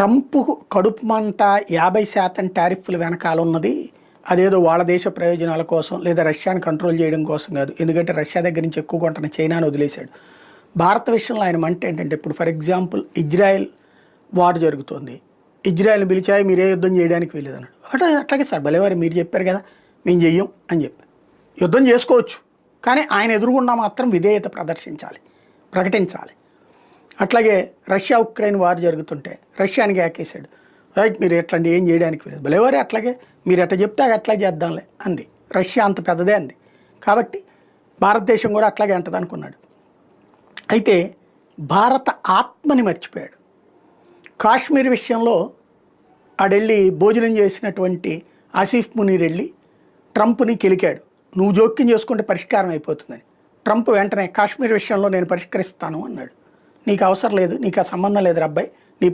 Trump కడుపు మంట యాభై శాతం టారిఫ్లు వెనకాల ఉన్నది. అదేదో వాళ్ళ దేశ ప్రయోజనాల కోసం లేదా రష్యాని కంట్రోల్ చేయడం కోసం కాదు. ఎందుకంటే రష్యా దగ్గర నుంచి ఎక్కువ కొంటున్న చైనాను వదిలేశాడు. భారత విషయంలో ఆయన మంట ఏంటంటే ఇప్పుడు ఫర్ ఎగ్జాంపుల్ ఇజ్రాయెల్ వార్ జరుగుతోంది. ఇజ్రాయెల్ని పిలిచాయి మీరే యుద్ధం చేయడానికి వెళ్ళేదన్నాడు. అట్లా అట్లాగే సార్ భలేవారు మీరు చెప్పారు కదా మేము చెయ్యం అని చెప్పి యుద్ధం చేసుకోవచ్చు. కానీ ఆయన ఎదురుగుండా మాత్రం విధేయత ప్రదర్శించాలి ప్రకటించాలి. అట్లాగే రష్యా ఉక్రెయిన్ వార్ జరుగుతుంటే రష్యానికి యాకేశాడు రైట్ మీరు ఎట్లాంటి ఏం చేయడానికి లేదు భలేవారే అట్లాగే మీరు ఎట్లా చెప్తే అట్లా చేద్దాంలే అంది. రష్యా అంత పెద్దదే అంది. కాబట్టి భారతదేశం కూడా అట్లాగే అంటది అనుకున్నాడు. అయితే భారత ఆత్మని మర్చిపోయాడు. కాశ్మీర్ విషయంలో ఆడెళ్ళి భోజనం చేసినటువంటి ఆసిఫ్ మునీర్ వెళ్ళి ట్రంప్ని కెలికాడు. నువ్వు జోక్యం చేసుకుంటే పరిష్కారం అయిపోతుందని. ట్రంప్ వెంటనే కాశ్మీర్ విషయంలో నేను పరిష్కరిస్తాను అన్నాడు. నీకు అవసరం లేదు నీకు ఆ సంబంధం లేదు అబ్బాయి. నీ